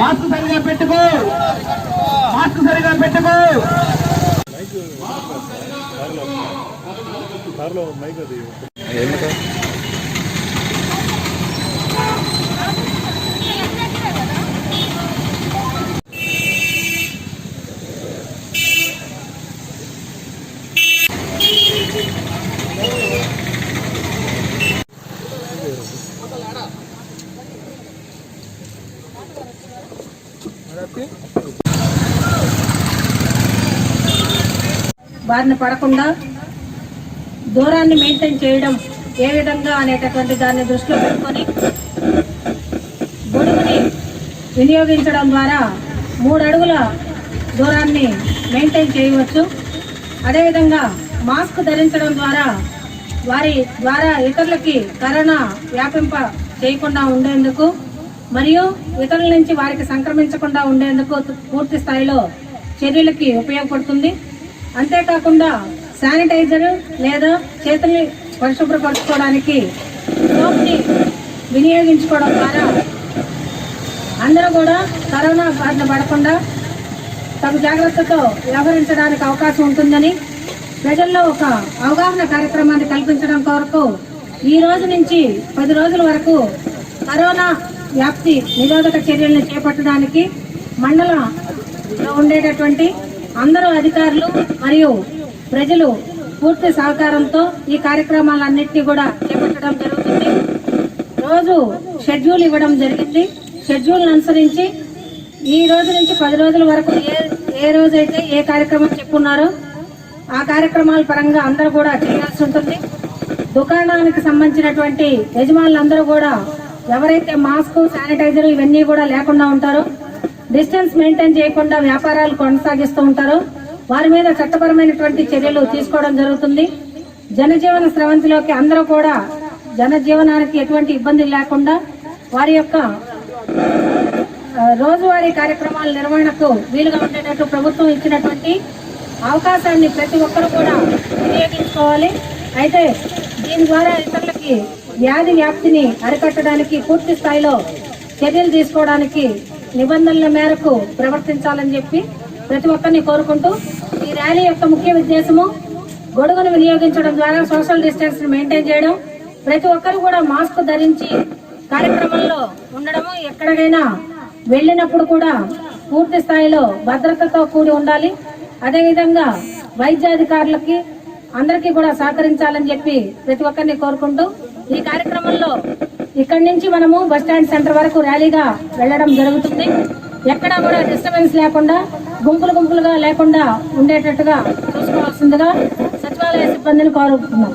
Mask సరిగా పెట్టుకో. Mask సరిగా పెట్టుకో. మైక్ అది. బారిన పడకుండా దూరాన్ని మెయింటైన్ చేయడం ఏ విధంగా అనేటటువంటి దాన్ని దృష్టిలో పెట్టుకొని గొడుగుని వినియోగించడం ద్వారా మూడు అడుగుల దూరాన్ని మెయింటైన్ చేయవచ్చు. అదేవిధంగా మాస్క్ ధరించడం ద్వారా వారి ద్వారా ఇతరులకి కరోనా వ్యాపింప చేయకుండా ఉండేందుకు మరియు ఇతరుల నుంచి వారికి సంక్రమించకుండా ఉండేందుకు పూర్తి స్థాయిలో చర్యలకి ఉపయోగపడుతుంది. అంతేకాకుండా శానిటైజర్ లేదా చేతుల్ని పరిశుభ్రపరచుకోవడానికి సోప్ని వినియోగించుకోవడం ద్వారా అందరూ కూడా కరోనా బారిన పడకుండా తగు జాగ్రత్తతో వ్యవహరించడానికి అవకాశం ఉంటుందని ప్రజల్లో ఒక అవగాహన కార్యక్రమాన్ని కల్పించడం కొరకు ఈ రోజు నుంచి పది రోజుల వరకు కరోనా వ్యాప్తి నిరోధక చర్యలను చేపట్టడానికి మండలంలో ఉండేటటువంటి అందరూ అధికారులు మరియు ప్రజలు పూర్తి సహకారంతో ఈ కార్యక్రమాలన్నింటినీ కూడా చేపట్టడం జరుగుతుంది. రోజు షెడ్యూల్ ఇవ్వడం జరిగింది. షెడ్యూల్ అనుసరించి ఈ రోజు నుంచి పది రోజుల వరకు ఏ ఏ రోజైతే ఏ కార్యక్రమం చెప్పున్నారో ఆ కార్యక్రమాల పరంగా అందరూ కూడా చేయాల్సి ఉంటుంది. దుకాణానికి సంబంధించినటువంటి యజమానులందరూ కూడా ఎవరైతే మాస్క్ శానిటైజర్ ఇవన్నీ కూడా లేకుండా ఉంటారో డిస్టెన్స్ మెయింటైన్ చేయకుండా వ్యాపారాలు కొనసాగిస్తూ ఉంటారో వారి మీద చట్టపరమైనటువంటి చర్యలు తీసుకోవడం జరుగుతుంది. జనజీవన స్రవంతిలోకి అందరూ కూడా జనజీవనానికి ఎటువంటి ఇబ్బంది లేకుండా వారి యొక్క రోజువారీ కార్యక్రమాల నిర్వహణకు వీలుగా ఉండేటట్టు ప్రభుత్వం ఇచ్చినటువంటి అవకాశాన్ని ప్రతి ఒక్కరు కూడా వినియోగించుకోవాలి. అయితే దీని ద్వారా ఇతరులకి వ్యాధి వ్యాప్తిని అరికట్టడానికి పూర్తి స్థాయిలో చర్యలు తీసుకోవడానికి నిబంధనల మేరకు ప్రవర్తించాలని చెప్పి ప్రతి ఒక్కరిని కోరుకుంటూ ఈ ర్యాలీ యొక్క ముఖ్య ఉద్దేశము గొడుగును వినియోగించడం ద్వారా సోషల్ డిస్టెన్స్ మెయింటైన్ చేయడం. ప్రతి ఒక్కరు కూడా మాస్క్ ధరించి కార్యక్రమంలో ఉండడము ఎక్కడికైనా వెళ్ళినప్పుడు కూడా పూర్తి స్థాయిలో భద్రతతో కూడి ఉండాలి. అదేవిధంగా వైద్యాధికారులకి అందరికీ కూడా సహకరించాలని చెప్పి ప్రతి ఒక్కరిని కోరుకుంటూ ఈ కార్యక్రమంలో ఇక్కడి నుంచి మనము బస్టాండ్ సెంటర్ వరకు ర్యాలీగా వెళ్ళడం జరుగుతుంది. ఎక్కడా కూడా డిస్టర్బెన్స్ లేకుండా గుంపులు గుంపులుగా లేకుండా ఉండేటట్టుగా చూసుకోవాల్సిందిగా సచివాలయ సిబ్బందిని కోరుకుంటున్నాం.